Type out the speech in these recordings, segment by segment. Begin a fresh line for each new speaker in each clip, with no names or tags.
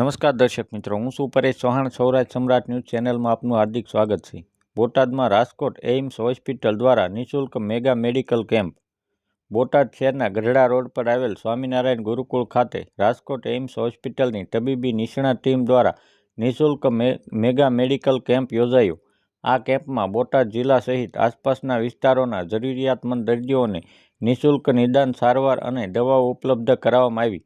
નમસ્કાર દર્શક મિત્રો, હું છું પરેશ ચૌહાણ સૌરાજ સમ્રાટ ન્યૂઝ ચેનલમાં આપનું હાર્દિક સ્વાગત છે. બોટાદમાં રાજકોટ એઇમ્સ હોસ્પિટલ દ્વારા નિઃશુલ્ક મેગા મેડિકલ કેમ્પ. બોટાદ શહેરના ગઢડા રોડ પર આવેલ સ્વામિનારાયણ ગુરુકુળ ખાતે રાજકોટ એઇમ્સ હોસ્પિટલની તબીબી નિષ્ણાત ટીમ દ્વારા નિઃશુલ્ક મેગા મેડિકલ કેમ્પ યોજાયો. આ કેમ્પમાં બોટાદ જિલ્લા સહિત આસપાસના વિસ્તારોના જરૂરિયાતમંદ દર્દીઓને નિઃશુલ્ક નિદાન સારવાર અને દવાઓ ઉપલબ્ધ કરાવવામાં આવી.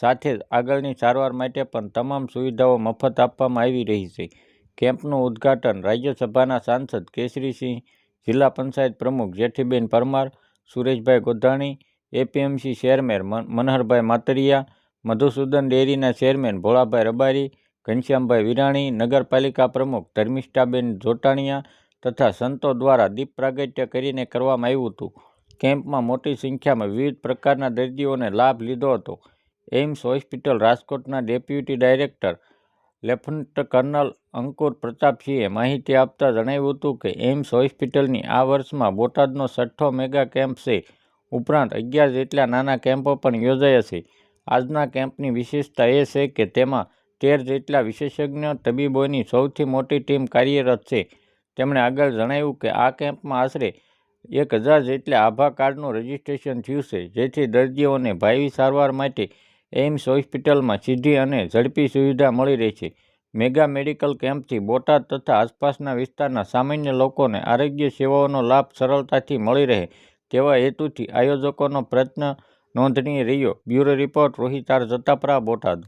સાથે જ આગળની સારવાર માટે પણ તમામ સુવિધાઓ મફત આપવામાં આવી રહી છે. કેમ્પનું ઉદ્ઘાટન રાજ્યસભાના સાંસદ કેસરીસિંહ, જિલ્લા પંચાયત પ્રમુખ જેઠીબેન પરમાર, સુરેશભાઈ ગોધાણી, એપીએમસી ચેરમેન મન- મનહરભાઈ માતરિયા, મધુસૂદન ડેરીના ચેરમેન ભોળાભાઈ રબારી, ઘનશ્યામભાઈ વિરાણી, નગરપાલિકા પ્રમુખ ધર્મિષ્ઠાબેન જોટાણીયા તથા સંતો દ્વારા દીપ પ્રાગટ્ય કરીને કરવામાં આવ્યું હતું. કેમ્પમાં મોટી સંખ્યામાં વિવિધ પ્રકારના દર્દીઓને લાભ લીધો હતો. એઇમ્સ હોસ્પિટલ રાજકોટના deputy director lieutenant colonel Ankur પ્રતાપસિંહે માહિતી આપતા જણાવ્યું હતું કે એઇમ્સ હોસ્પિટલની આ વર્ષમાં બોટાદનો છઠ્ઠો મેગા કેમ્પ છે. ઉપરાંત અગિયાર જેટલા નાના કેમ્પો પણ યોજાયા છે. આજના કેમ્પની વિશેષતા એ છે કે તેમાં તેર જેટલા વિશેષજ્ઞ તબીબોની સૌથી મોટી ટીમ કાર્યરત છે. તેમણે આગળ જણાવ્યું કે આ કેમ્પમાં આશરે એક હજાર જેટલા આભા કાર્ડનું રજિસ્ટ્રેશન થયું છે, જેથી દર્દીઓને ભાવિ સારવાર માટે એઇમ્સ હોસ્પિટલમાં સીધી અને ઝડપી સુવિધા મળી રહી છે. મેગા મેડિકલ કેમ્પથી બોટાદ તથા આસપાસના વિસ્તારના સામાન્ય લોકોને આરોગ્ય સેવાઓનો લાભ સરળતાથી મળી રહે તેવા હેતુથી આયોજકોનો પ્રયત્ન નોંધનીય રહ્યો. Bureau report Rohit R Jatapara Botad.